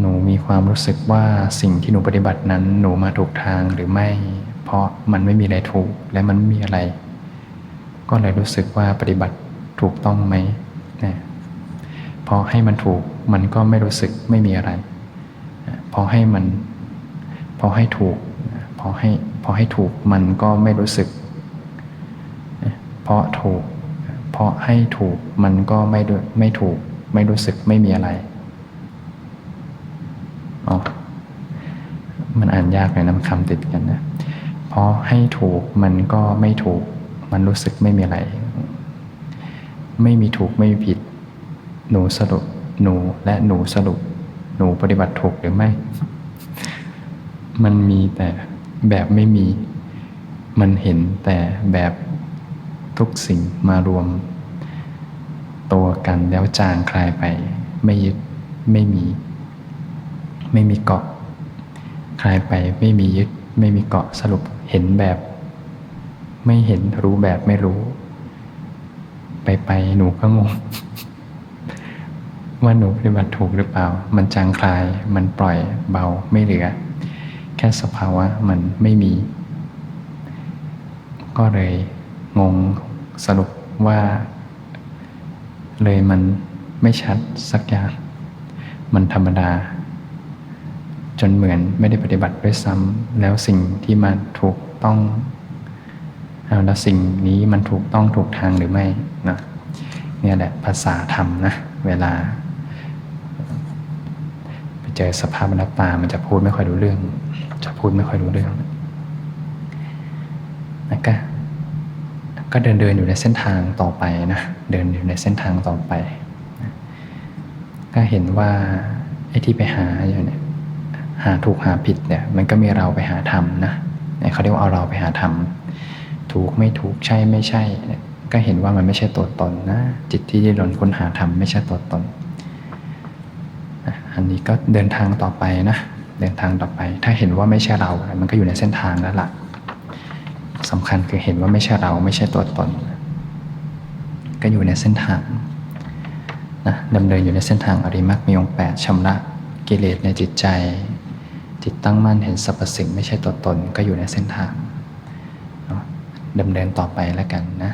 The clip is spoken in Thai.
หนูมีความรู้สึกว่าสิ่งที่หนูปฏิบัตินั้นหนูมาถูกทางหรือไม่ เพราะมันไม่มีอะไรถูกและมันไม่มีอะไร ก็เลยรู้สึกว่าปฏิบัติถูกต้องไหมนะพอให้มันถูกมันก็ไม่รู้สึกไม่มีอะไร พอให้มัน พอให้ถูก พอให้พอให้ถูกมันก็ไม่รู้สึก เพราะถูก เพราะให้ถูกมันก็ไม่ดูไม่ถูก ไม่รู้สึกไม่มีอะไร อ๋อมันอ่านยากเลยนะมันคำติดกันนะ เพราะให้ถูกมันก็ไม่ถูก มันรู้สึกไม่มีอะไร ไม่มีถูกไม่มีผิด หนูสรุป หนูและหนูสรุป หนูปฏิบัติถูกหรือไม่ มันมีแต่แบบไม่มี มันเห็นแต่แบบทุกสิ่งมารวม ตัวกันแล้วจางคลายไป ไม่ยึดไม่มี ไม่มีเกาะ คลายไปไม่มียึด ไม่มีเกาะสรุปเห็นแบบ ไม่เห็นรู้แบบไม่รู้ ไปไปหนูก็งงว่าหนูปฏิบัติถูกหรือเปล่า มันจางคลาย มันปล่อยเบาไม่เหลือ แค่สภาวะมันไม่มี ก็เลยงงสรุปว่า เลยมันไม่ชัดสักอย่าง มันธรรมดา จนเหมือนไม่ได้ปฏิบัติด้วยซ้ำแล้วสิ่งที่มันถูกต้องแล้วสิ่งนี้มันถูกต้องถูกทางหรือไม่นะเนี่ยแหละภาษาธรรมนะเวลา ไปเจอสภาพบรรณตามันจะพูดไม่ค่อยรู้เรื่อง จะพูดไม่ค่อยรู้เรื่องนะก็ก็เดินเดินอยู่ในเส้นทางต่อไปนะเดินอยู่ในเส้นทางต่อไป ก็เห็นว่าไอ้ที่ไปหาอยู่เนี่ย หาถูกหาผิดเนี่ยมันก็มีเราไปหาธรรมนะเขาเรียกว่าเอาเราไปหาธรรมถูกไม่ถูกใช่ไม่ใช่เนี่ยก็เห็นว่ามันไม่ใช่ตัวตนนะจิตที่ดิ้นรนค้นหาธรรมไม่ใช่ตัวตนอันนี้ก็เดินทางต่อไปนะเดินทางต่อไป ถ้าเห็นว่าไม่ใช่เรา มันก็อยู่ในเส้นทางแล้วล่ะสำคัญคือเห็นว่าไม่ใช่เราไม่ใช่ตัวตน ก็อยู่ในเส้นทางนะดำเนินอยู่ในเส้นทางอริมักมีองค์แปดชำระกิเลสในจิตใจ จิตตั้งมั่นเห็นสรรพสิ่งไม่ใช่ตัวตนก็อยู่ในเส้นทางเนาะดำเนินต่อไปแล้วกันนะ